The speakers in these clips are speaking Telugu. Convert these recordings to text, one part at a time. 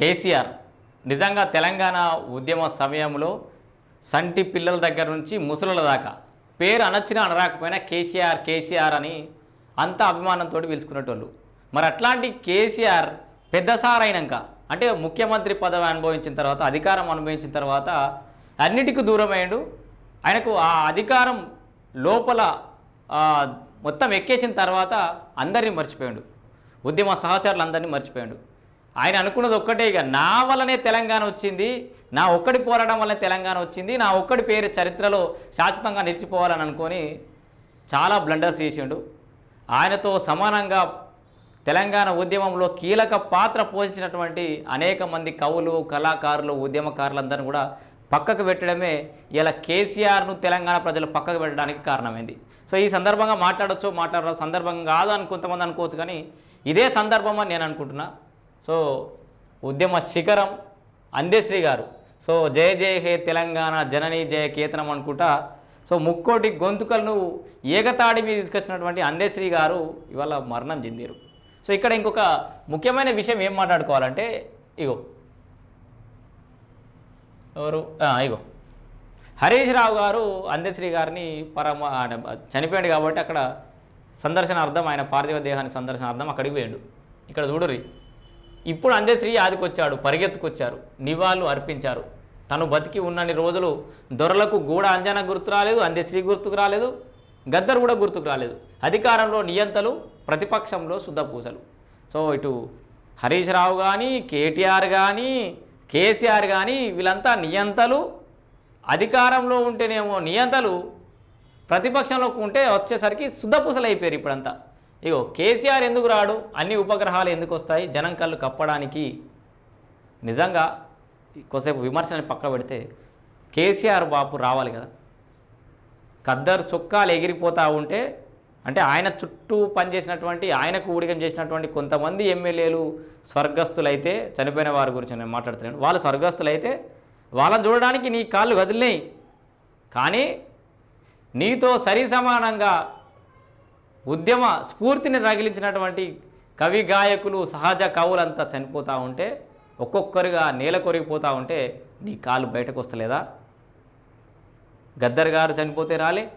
కేసీఆర్. నిజంగా తెలంగాణ ఉద్యమ సమయంలో సంటి పిల్లల దగ్గర నుంచి ముసలుల దాకా పేరు అనొచ్చినా అనరాకపోయినా కేసీఆర్ కేసీఆర్ అని అంత అభిమానంతో పిలుచుకునేటోళ్ళు. మరి అట్లాంటి కేసీఆర్ పెద్దసారైనాక అయినాక అంటే ముఖ్యమంత్రి పదవి అనుభవించిన తర్వాత అధికారం అనుభవించిన తర్వాత అన్నిటికీ దూరం అయ్యాడు ఆయనకు ఆ అధికారం లోపల మొత్తం ఎక్కేసిన తర్వాత అందరినీ మర్చిపోయాడు. ఉద్యమ సహచరులు అందరినీ మర్చిపోయాడు. ఆయన అనుకున్నది ఒక్కటే ఇక నా వల్లనే తెలంగాణ వచ్చింది నా ఒక్కడి పోరాటం వల్లనే తెలంగాణ వచ్చింది నా ఒక్కడి పేరు చరిత్రలో శాశ్వతంగా నిలిచిపోవాలని అనుకొని చాలా బ్లండర్స్ చేసిండు. ఆయనతో సమానంగా తెలంగాణ ఉద్యమంలో కీలక పాత్ర పోషించినటువంటి అనేక మంది కవులు కళాకారులు ఉద్యమకారులందరినీ కూడా పక్కకు పెట్టడమే ఇలా కేసీఆర్ను తెలంగాణ ప్రజలు పక్కకు పెట్టడానికి కారణమైంది. సో ఈ సందర్భంగా మాట్లాడొచ్చు మాట్లాడ సందర్భం కాదు అని కొంతమంది అనుకోవచ్చు కానీ ఇదే సందర్భం అని నేను అనుకుంటున్నా. సో ఉద్యమ శిఖరం అందేశ్రీ గారు. సో జయ జయ హే తెలంగాణ జనని జయ కేతనం అనుకుంటా. సో ముక్కోటి గొంతుకలను ఏకతాడి మీద తీసుకొచ్చినటువంటి అందేశ్రీ గారు ఇవాళ మరణం చెందారు. సో ఇక్కడ ఇంకొక ముఖ్యమైన విషయం ఏం మాట్లాడుకోవాలంటే ఇగో. ఎవరు? ఇగో. హరీష్ రావు గారు అందశ్రీ గారిని పరమ చనిపోయాడు కాబట్టి అక్కడ సందర్శనార్థం ఆయన పార్థివ దేహాన్ని సందర్శనార్థం అక్కడికి పోయాడు. ఇక్కడ చూడరి ఇప్పుడు అందశ్రీ ఆదికొచ్చాడు పరిగెత్తుకొచ్చారు నివాళులు అర్పించారు. తను బతికి ఉన్నన్ని రోజులు దొరలకు గూడ అంజన గుర్తు రాలేదు అందశ్రీ గుర్తుకు రాలేదు గద్దరు కూడా గుర్తుకు రాలేదు. అధికారంలో నియంతలు ప్రతిపక్షంలో శుద్ధపూసలు. సో ఇటు హరీష్ రావు కానీ కేటీఆర్ కానీ కేసీఆర్ కానీ వీళ్ళంతా నియంతలు. అధికారంలో ఉంటేనేమో నియంతలు ప్రతిపక్షంలో ఉంటే వచ్చేసరికి శుద్ధపూసలు అయిపోయారు ఇప్పుడంతా. ఇగో కేసీఆర్ ఎందుకు రాడు? అన్ని ఉపగ్రహాలు ఎందుకు వస్తాయి? జనం కళ్ళు కప్పడానికి నిజంగా కొద్దిసేపు విమర్శని పక్క పెడితే కేసీఆర్ బాపు రావాలి కదా. ఖద్దరు చొక్కాలు ఎగిరిపోతూ ఉంటే అంటే ఆయన చుట్టూ పనిచేసినటువంటి ఆయనకు ఊడిగం చేసినటువంటి కొంతమంది ఎమ్మెల్యేలు స్వర్గస్థులైతే చనిపోయిన వారి గురించి నేను మాట్లాడుతున్నాను. వాళ్ళు స్వర్గస్థులైతే వాళ్ళని చూడడానికి నీ కాళ్ళు కదిలినాయి. కానీ నీతో సరి సమానంగా ఉద్యమ స్ఫూర్తిని రగిలించినటువంటి కవి గాయకులు సహజ కవులంతా చనిపోతూ ఉంటే ఒక్కొక్కరుగా నేల కొరిగిపోతూ ఉంటే నీ కాలు బయటకు వస్తలేదా? గద్దర్ గారు చనిపోతే రాలే.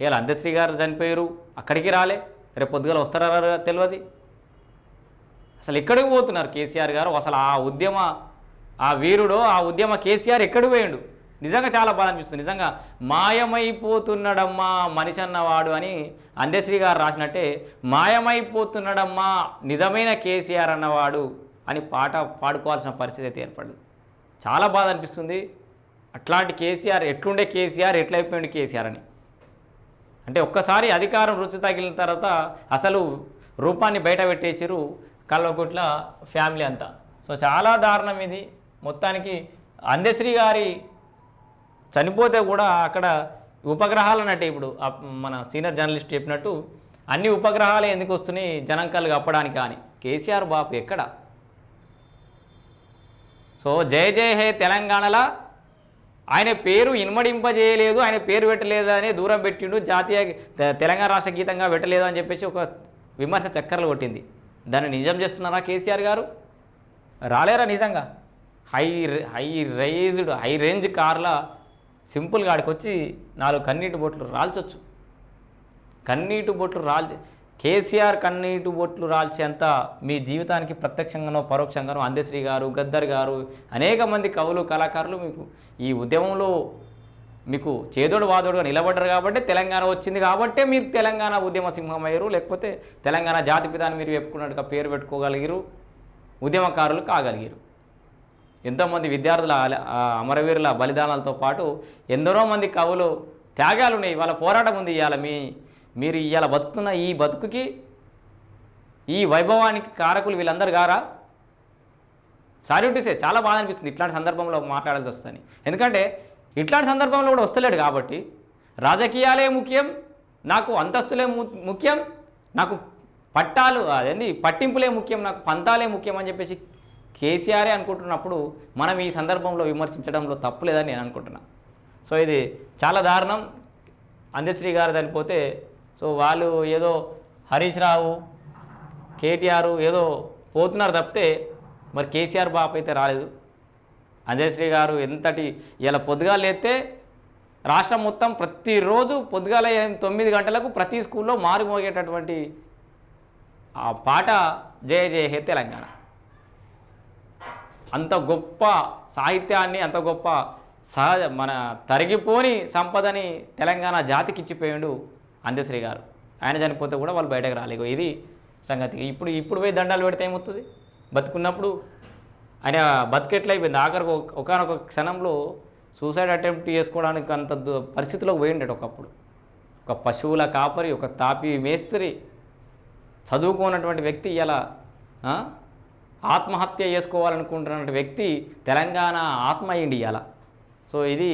ఇలా అందశ్రీ గారు చనిపోయారు. అక్కడికి రాలే. రేపు పొద్దుగల వస్తారా తెలియదు అసలు ఎక్కడికి పోతున్నారు కేసీఆర్ గారు? అసలు ఆ ఉద్యమ ఆ వీరుడు ఆ ఉద్యమ కేసీఆర్ ఎక్కడికి పోయాడు? నిజంగా చాలా బాధ అనిపిస్తుంది. నిజంగా మాయమైపోతున్నాడమ్మా మనిషి అన్నవాడు అని అందశ్రీ గారు రాసినట్టే మాయమైపోతున్నాడమ్మా నిజమైన కేసీఆర్ అన్నవాడు అని పాట పాడుకోవాల్సిన పరిస్థితి అయితే ఏర్పడింది. చాలా బాధ అనిపిస్తుంది. అట్లాంటి కేసీఆర్ ఎట్లుండే కేసీఆర్ ఎట్లయిపోయింది కేసీఆర్ అని. అంటే ఒక్కసారి అధికారం రుచి తగిలిన తర్వాత అసలు రూపాన్ని బయట పెట్టేసిరు కల్వకుట్ల ఫ్యామిలీ అంతా. సో చాలా దారుణం ఇది. మొత్తానికి అందశ్రీ గారి చనిపోతే కూడా అక్కడ ఉపగ్రహాలు అన్నట్టు ఇప్పుడు మన సీనియర్ జర్నలిస్ట్ చెప్పినట్టు అన్ని ఉపగ్రహాలే ఎందుకు వస్తున్నాయి జనం కప్పడానికి కానీ. కేసీఆర్ బాపు ఎక్కడ? సో జయ జయ హే తెలంగాణలో. ఆయన పేరు ఇన్మడింపజేయలేదు ఆయన పేరు పెట్టలేదు అని దూరం పెట్టిండు జాతీయ తె- తెలంగాణ రాష్ట్ర గీతంగా పెట్టలేదు అని చెప్పేసి ఒక విమర్శ చక్కర్లు కొట్టింది. దాన్ని నిజం చేస్తున్నారా కేసీఆర్ గారు? రాలేరా నిజంగా? High high raised high range కార్ల సింపుల్గా ఆడికొచ్చి నాలుగు కన్నీటి బొట్లు రాల్చొచ్చు. కన్నీటి బొట్లు రాల్చి కేసీఆర్ కన్నీటి బొట్లు రాల్చేంత మీ జీవితానికి ప్రత్యక్షంగానో పరోక్షంగానో అందశ్రీ గారు గద్దర్ గారు అనేక మంది కవులు కళాకారులు మీకు ఈ ఉద్యమంలో మీకు చేదోడు వాదోడుగా నిలబడ్డారు కాబట్టి తెలంగాణ వచ్చింది కాబట్టే మీరు తెలంగాణ ఉద్యమ సింహం అయ్యారు లేకపోతే తెలంగాణ జాతిపితాన్ని మీరు చెప్పుకున్నట్టుగా పేరు పెట్టుకోగలిగారు ఉద్యమకారులు కాగలిగారు. ఎంతోమంది విద్యార్థుల అమరవీరుల బలిదానాలతో పాటు ఎందరో మంది కవులు త్యాగాలు ఉన్నాయి. వాళ్ళ పోరాటం ఉంది ఇవాళ. మీ మీరు ఇవాళ బతుకుతున్న ఈ బతుకుకి ఈ వైభవానికి కారకులు వీళ్ళందరూ గారా? సాల్యూటిసే చాలా బాధ అనిపిస్తుంది. ఇట్లాంటి సందర్భంలో మాట్లాడాల్సి వస్తుంది. ఎందుకంటే ఇట్లాంటి సందర్భంలో కూడా వస్తలేడు కాబట్టి రాజకీయాలే ముఖ్యం నాకు అంతస్తులే ము- ముఖ్యం నాకు పట్టాలు అదేంది పట్టింపులే ముఖ్యం నాకు పంతాలే ముఖ్యం అని చెప్పేసి కేసీఆరే అనుకుంటున్నప్పుడు మనం ఈ సందర్భంలో విమర్శించడంలో తప్పు లేదని నేను అనుకుంటున్నాను సో ఇది చాలా దారుణం. అందశ్రీ గారు చనిపోతే సో వాళ్ళు ఏదో హరీష్ రావు కేటీఆర్ ఏదో పోతున్నారు తప్పితే మరి కేసీఆర్ బాపు అయితే రాలేదు. అంజయశ్రీ గారు ఎంతటి ఇలా పొద్దుగాలేస్తే రాష్ట్రం మొత్తం ప్రతిరోజు పొద్దుగాల తొమ్మిది గంటలకు ప్రతి స్కూల్లో మారుమోగేటటువంటి ఆ పాట జయ జయ హే తెలంగాణ. అంత గొప్ప సాహిత్యాన్ని అంత గొప్ప సహజ మన తరిగిపోని సంపదని తెలంగాణ జాతికి ఇచ్చిపోయాడు అందశ్రీ గారు. ఆయన చనిపోతే కూడా వాళ్ళు బయటకు రాలేదు ఇది సంగతి. ఇప్పుడు ఇప్పుడు పోయి దండాలు పెడితే ఏమవుతుంది? బతుకున్నప్పుడు ఆయన బతికెట్లయిపోయింది ఆఖరికి ఒకనొక క్షణంలో సూసైడ్ అటెంప్ట్ చేసుకోవడానికి అంత పరిస్థితిలోకి పోయిండట ఒకప్పుడు. ఒక పశువుల కాపరి ఒక తాపి మేస్త్రి చదువుకున్నటువంటి వ్యక్తి ఇలా ఆత్మహత్య చేసుకోవాలనుకుంటున్న వ్యక్తి తెలంగాణ ఆత్మ అయ్యింది ఇలా సో ఇది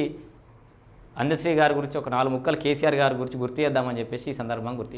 అందశ్రీ గారి గురించి ఒక నాలుగు ముక్కలు కేసీఆర్ గారి గురించి గుర్తు చేద్దామని చెప్పేసి ఈ సందర్భంగా గుర్తు